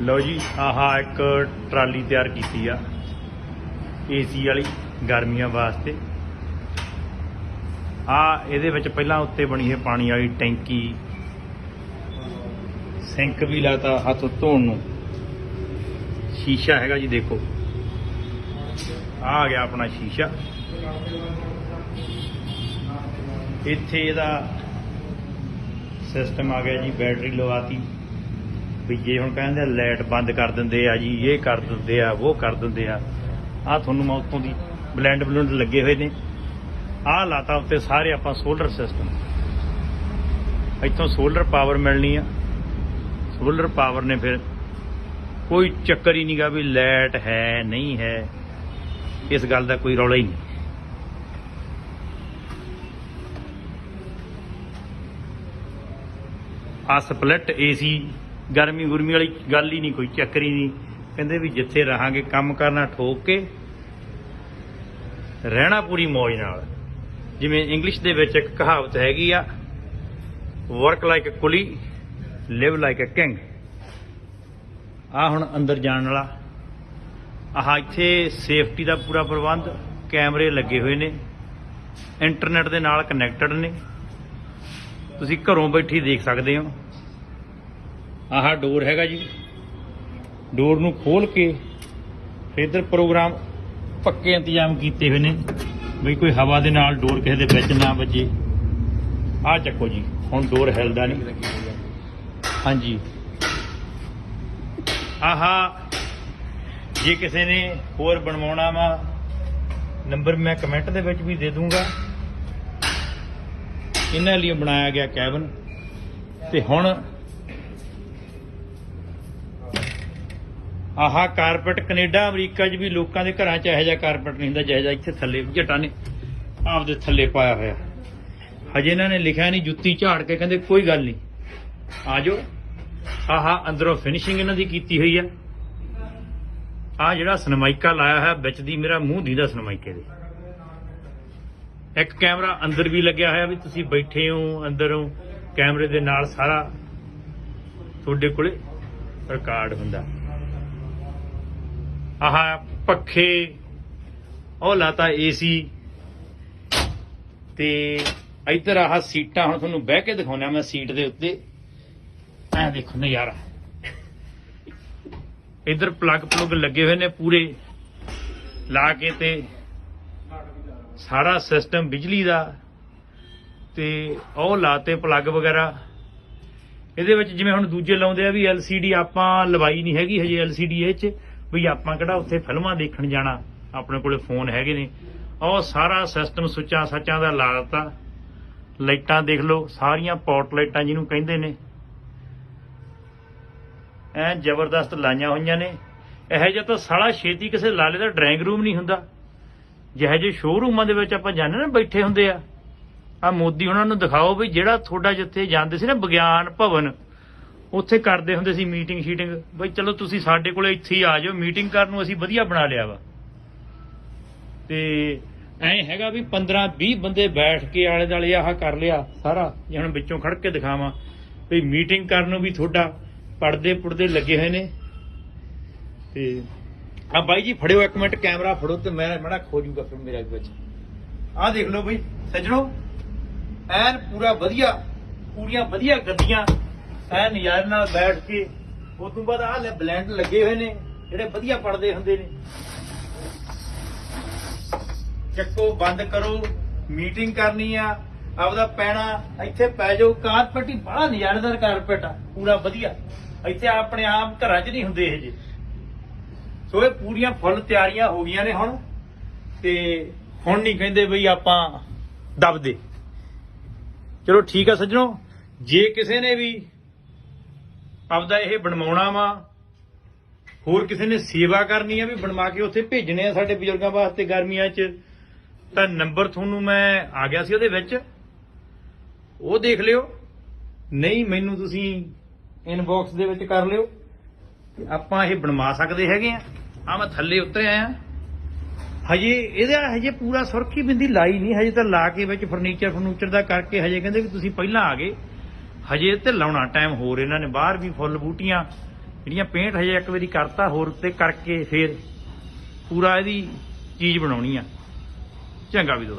ਲਓ ਜੀ, ਆਹ ਇੱਕ ਟਰਾਲੀ ਤਿਆਰ ਕੀਤੀ ਆ ਏਸੀ ਵਾਲੀ ਗਰਮੀਆਂ ਵਾਸਤੇ। ਆ ਇਹਦੇ ਵਿੱਚ ਪਹਿਲਾਂ ਉੱਤੇ ਬਣੀ ਹੈ ਪਾਣੀ ਵਾਲੀ ਟੈਂਕੀ। ਸਿੰਕ ਵੀ ਲਾਤਾ ਹੱਥ ਧੋਣ ਨੂੰ। ਸ਼ੀਸ਼ਾ ਹੈਗਾ ਜੀ, ਦੇਖੋ। ਆ ਆ ਗਿਆ ਆਪਣਾ ਸ਼ੀਸ਼ਾ। ਇੱਥੇ ਇਹਦਾ ਸਿਸਟਮ ਆ ਗਿਆ ਜੀ, ਬੈਟਰੀ ਲਵਾਤੀ। ਵੀ ਜੇ ਹੁਣ ਕਹਿੰਦੇ ਲਾਈਟ ਬੰਦ ਕਰ ਦਿੰਦੇ ਆ ਜੀ, ਇਹ ਕਰ ਦਿੰਦੇ ਆ, ਉਹ ਕਰ ਦਿੰਦੇ ਆ ਆ ਤੁਹਾਨੂੰ ਮੈਂ ਉੱਤੋਂ ਦੀ ਬਲੈਂਡ ਬਲੂੰਡ ਲੱਗੇ ਹੋਏ ਨੇ। ਆਹ ਲਾਤਾ ਉੱਤੇ ਸਾਰੇ ਆਪਾਂ ਸੋਲਰ ਸਿਸਟਮ। ਇੱਥੋਂ ਸੋਲਰ ਪਾਵਰ ਮਿਲਣੀ ਆ। ਸੋਲਰ ਪਾਵਰ ਨੇ ਫਿਰ ਕੋਈ ਚੱਕਰ ਹੀ ਨਹੀਂਗਾ ਵੀ ਲਾਈਟ ਹੈ, ਨਹੀਂ ਹੈ। ਇਸ ਗੱਲ ਦਾ ਕੋਈ ਰੌਲਾ ਹੀ ਨਹੀਂ। ਆ ਸਪਲਿਟ ਏਸੀ ਗਰਮੀ ਗੁਰਮੀ ਵਾਲੀ ਗੱਲ ਹੀ ਨਹੀਂ, ਕੋਈ ਚੱਕਰ ਹੀ ਨਹੀਂ। ਕਹਿੰਦੇ ਵੀ ਜਿੱਥੇ ਰਹਾਂਗੇ, ਕੰਮ ਕਰਨਾ ਠੋਕ ਕੇ ਰਹਿਣਾ ਪੂਰੀ ਮौज ਨਾਲ। ਜਿਵੇਂ ਇੰਗਲਿਸ਼ ਦੇ ਵਿੱਚ ਇੱਕ ਕਹਾਵਤ ਹੈਗੀ ਆ work like a coolie live like a king ਆ ਹੁਣ ਅੰਦਰ ਜਾਣ ਵਾਲਾ। ਆਹ ਇੱਥੇ ਸੇਫਟੀ ਦਾ ਪੂਰਾ ਪ੍ਰਬੰਧ, ਕੈਮਰੇ ਲੱਗੇ ਹੋਏ ਨੇ। ਇੰਟਰਨੈਟ ਦੇ ਨਾਲ ਕਨੈਕਟਡ ਨੇ। ਤੁਸੀਂ ਘਰੋਂ ਬੈਠੀ ਦੇਖ ਸਕਦੇ ਹੋ। ਆਹ ਡੋਰ ਹੈਗਾ ਜੀ। ਡੋਰ ਨੂੰ ਖੋਲ ਕੇ ਫਿਰ ਇੱਧਰ ਪ੍ਰੋਗਰਾਮ ਪੱਕੇ ਇੰਤਜ਼ਾਮ ਕੀਤੇ ਹੋਏ ਨੇ। ਵੀ ਕੋਈ ਹਵਾ ਦੇ ਨਾਲ ਡੋਰ ਕਿਸੇ ਦੇ ਵਿੱਚ ਨਾ ਵੱਜੇ। ਆਹ ਚੱਕੋ ਜੀ, ਹੁਣ ਡੋਰ ਹਿਲਦਾ ਨਹੀਂ। ਹਾਂਜੀ। ਆਹਾ, ਜੇ ਕਿਸੇ ਨੇ ਹੋਰ ਬਣਵਾਉਣਾ ਵਾ, ਨੰਬਰ ਮੈਂ ਕਮੈਂਟ ਦੇ ਵਿੱਚ ਵੀ ਦੇ ਦੂੰਗਾ। ਇਹਨਾਂ ਲਈ ਬਣਾਇਆ ਗਿਆ ਕੈਬਨ। ਤੇ ਹੁਣ ਆਹਾ ਕਾਰਪਟ ਕੈਨੇਡਾ, ਅਮਰੀਕਾ 'ਚ ਵੀ ਲੋਕਾਂ ਦੇ ਘਰਾਂ 'ਚ ਇਹੋ ਜਿਹਾ ਕਾਰਪਟ ਨਹੀਂ ਹੁੰਦਾ, ਜਿਹੋ ਜਿਹਾ ਇੱਥੇ ਥੱਲੇ ਜਟਾਂ ਨੇ ਆਪਦੇ ਥੱਲੇ ਪਾਇਆ ਹੋਇਆ। ਹਜੇ ਇਹਨਾਂ ਨੇ ਲਿਖਿਆ ਨਹੀਂ, ਜੁੱਤੀ ਝਾੜ ਕੇ ਕਹਿੰਦੇ ਕੋਈ ਗੱਲ ਨਹੀਂ। ਆਜੋ ਆਹਾ ਅੰਦਰੋਂ ਫਿਨਿਸ਼ਿੰਗ ਇਹਨਾਂ ਦੀ ਕੀਤੀ ਹੋਈ ਆ। ਆ ਜਿਹੜਾ ਸਨਮਾਈਕਾ ਲਾਇਆ ਹੈ ਵਿੱਚ ਦੀ ਮੇਰਾ ਮੂੰਹ ਦੀਦਾ ਸਨਮਾਈਕੇ ਦੇ। ਇੱਕ ਕੈਮਰਾ ਅੰਦਰ ਵੀ ਲੱਗਿਆ ਹੋਇਆ ਵੀ ਤੁਸੀਂ ਬੈਠੇ ਹੋ, ਅੰਦਰੋਂ ਕੈਮਰੇ ਦੇ ਨਾਲ ਸਾਰਾ ਤੁਹਾਡੇ ਕੋਲੇ ਰਿਕਾਰਡ ਹੁੰਦਾ। ਆਹ ਪੱਖੇ, ਉਹ ਲਾਤਾ ਏਸੀ। ਤੇ ਇੱਧਰ ਆਹ ਸੀਟਾਂ, ਹੁਣ ਤੁਹਾਨੂੰ ਬਹਿ ਕੇ ਦਿਖਾਉਣਾ ਮੈਂ ਸੀਟ ਦੇ ਉੱਤੇ। ਐ ਦੇਖੋ ਨਜ਼ਾਰਾ। ਇੱਧਰ ਪਲੱਗ ਪਲੁੱਗ ਲੱਗੇ ਹੋਏ ਨੇ ਪੂਰੇ। ਲਾ ਕੇ ਤੇ ਸਾਰਾ ਸਿਸਟਮ ਬਿਜਲੀ ਦਾ। ਤੇ ਉਹ ਲਾਤੇ ਪਲੱਗ ਵਗੈਰਾ। ਇਹਦੇ ਵਿੱਚ ਜਿਵੇਂ ਹੁਣ ਦੂਜੇ ਲਾਉਂਦੇ ਆ ਵੀ LCD ਆਪਾਂ ਲਵਾਈ ਨਹੀਂ ਹੈਗੀ ਹਜੇ LCD ਇਹ ਚ। ਵੀ ਆਪਾਂ ਕਿਹੜਾ ਉੱਥੇ ਫਿਲਮਾਂ ਦੇਖਣ ਜਾਣਾ? ਆਪਣੇ ਕੋਲੇ ਫੋਨ ਹੈਗੇ ਨੇ। ਉਹ ਸਾਰਾ ਸਿਸਟਮ ਸੁੱਚਾ ਸੱਚਾਂ ਦਾ ਲਾ ਦਿੱਤਾ। ਲਾਈਟਾਂ ਦੇਖ ਲਓ, ਸਾਰੀਆਂ ਪੌਟ ਲਾਈਟਾਂ ਜਿਹਨੂੰ ਕਹਿੰਦੇ ਨੇ। ਐ ਜ਼ਬਰਦਸਤ ਲਾਈਆਂ ਹੋਈਆਂ ਨੇ। ਇਹੋ ਜਿਹਾ ਤਾਂ ਸਾਲਾ ਛੇਤੀ ਕਿਸੇ ਲਾਲੇ ਦਾ ਡਰਾਇੰਗ ਰੂਮ ਨਹੀਂ ਹੁੰਦਾ। ਜਿਹੋ ਜਿਹੇ ਸ਼ੋਰੂਮਾਂ ਦੇ ਵਿੱਚ ਆਪਾਂ ਜਾਂਦੇ ਨਾ, ਬੈਠੇ ਹੁੰਦੇ ਆ। ਆ ਮੋਦੀ ਉਹਨਾਂ ਨੂੰ ਦਿਖਾਓ ਵੀ ਜਿਹੜਾ ਤੁਹਾਡਾ ਜਿੱਥੇ ਜਾਂਦੇ ਸੀ ਨਾ ਵਿਗਿਆਨ ਭਵਨ ਉੱਥੇ ਕਰਦੇ ਹੁੰਦੇ ਸੀ ਮੀਟਿੰਗ ਸ਼ੀਟਿੰਗ ਬਈ ਚਲੋ ਤੁਸੀਂ ਸਾਡੇ ਕੋਲੇ ਇੱਥੇ ਹੀ ਆ ਜਾਓ ਮੀਟਿੰਗ ਕਰਨ ਨੂੰ ਅਸੀਂ ਵਧੀਆ ਬਣਾ ਲਿਆ ਵਾ। ਤੇ ਐ ਹੈਗਾ ਵੀ 15 20 ਬੰਦੇ ਬੈਠ ਕੇ ਆਲੇ ਦਾਲੇ ਆਹ ਕਰ ਲਿਆ ਸਾਰਾ, ਜੇ ਹੁਣ ਵਿੱਚੋਂ ਖੜ ਕੇ ਦਿਖਾਵਾਂ। ਵੀ ਮੀਟਿੰਗ ਕਰਨ ਨੂੰ ਵੀ ਤੁਹਾਡਾ ਪਰਦੇ ਪੁਰਦੇ ਲੱਗੇ ਹੋਏ ਨੇ। ਤੇ ਆ ਬਾਈ ਜੀ, ਫੜਿਓ ਇੱਕ ਮਿੰਟ, ਕੈਮਰਾ ਫੜੋ ਤੇ ਮੈਂ ਮੜਾ ਖੋ ਜੂਗਾ ਫਿਰ ਮੇਰਾ ਵਿੱਚ। ਆਹ ਦੇਖ ਲਓ ਬਈ, ਸੱਜਣੋ, ਐਨ ਪੂਰਾ ਵਧੀਆ, ਪੂਰੀਆਂ ਵਧੀਆ ਗੱਦੀਆਂ ਐਨ ਨਜ਼ਾਰੇ ਨਾਲ ਬੈਠ ਕੇ ਉਸ ਤੋਂ ਬਾਅਦ ਆਹ ਲੈ ਬਲੈਂਡ ਲੱਗੇ ਹੋਏ ਨੇ, ਜਿਹੜੇ ਵਧੀਆ ਪੜਦੇ ਹੁੰਦੇ ਨੇ। ਚੱਕੋ, ਬੰਦ ਕਰੋ ਮੀਟਿੰਗ ਕਰਨੀ ਆ, ਆਪਦਾ ਪੈਣਾ ਇੱਥੇ ਪੈ ਜਾਓ ਕਾਰਪਟ ਹੀ ਬੜਾ ਨਜ਼ਾਰੇਦਾਰ ਕਾਰਪਟ ਆ, ਪੂਰਾ ਵਧੀਆ। ਇੱਥੇ ਆਪਣੇ ਆਪ ਘਰਾਂ 'ਚ ਨਹੀਂ ਹੁੰਦੇ ਇਹ ਜੇ। ਸੋ ਇਹ ਪੂਰੀਆਂ ਫੁੱਲ ਤਿਆਰੀਆਂ ਹੋ ਗਈਆਂ ਨੇ ਹੁਣ, ਤੇ ਹੁਣ ਨਹੀਂ ਕਹਿੰਦੇ ਬਈ ਆਪਾਂ ਦਬਦੇ। ਚਲੋ ਠੀਕ ਆ ਸੱਜਣੋ, ਜੇ ਕਿਸੇ ਨੇ ਵੀ ਆਪਦਾ ਇਹ ਬਣਵਾਉਣਾ ਵਾ। ਹੋਰ ਕਿਸੇ ਨੇ ਸੇਵਾ ਕਰਨੀ ਆ ਵੀ ਬਣਵਾ ਕੇ ਉੱਥੇ ਭੇਜਣੇ ਆ ਸਾਡੇ ਬਜ਼ੁਰਗਾਂ ਵਾਸਤੇ ਗਰਮੀਆਂ 'ਚ। ਤਾਂ ਨੰਬਰ ਤੁਹਾਨੂੰ ਮੈਂ ਆ ਗਿਆ ਸੀ ਉਹਦੇ ਵਿੱਚ। ਉਹ ਦੇਖ ਲਿਓ। ਨਹੀਂ, ਮੈਨੂੰ ਤੁਸੀਂ ਇਨਬਾਕਸ ਦੇ ਵਿੱਚ ਕਰ ਲਿਓ। ਤੇ ਆਪਾਂ ਇਹ ਬਣਵਾ ਸਕਦੇ ਹੈਗੇ ਆ। ਆ ਮੈਂ ਥੱਲੇ ਉੱਤਰ ਆਇਆ ਹਜੇ ਇਹਦਾ ਹਜੇ ਪੂਰਾ ਸੁਰਖੀ ਬਿੰਦੀ ਲਾਈ ਨਹੀਂ। ਹਜੇ ਤਾਂ ਲਾ ਕੇ ਵਿੱਚ ਫਰਨੀਚਰ ਫਰਨੂਚਰ ਦਾ ਕਰਕੇ ਹਜੇ ਕਹਿੰਦੇ ਵੀ ਤੁਸੀਂ ਪਹਿਲਾਂ ਆ ਗਏ। ਹਜੇ ਤੇ ਲਾਉਣਾ ਟਾਈਮ ਹੋਰ, ਇਹਨਾਂ ਨੇ ਬਾਹਰ ਵੀ ਫੁੱਲ ਬੂਟੀਆਂ ਜਿਹੜੀਆਂ ਪੇਂਟ ਹਜੇ ਇੱਕ ਵਾਰੀ ਕਰਤਾ, ਹੋਰ ਉੱਤੇ ਕਰਕੇ ਫਿਰ ਪੂਰਾ ਇਹਦੀ ਚੀਜ਼ ਬਣਾਉਣੀ ਆ। ਚੰਗਾ ਵੀ ਦੋ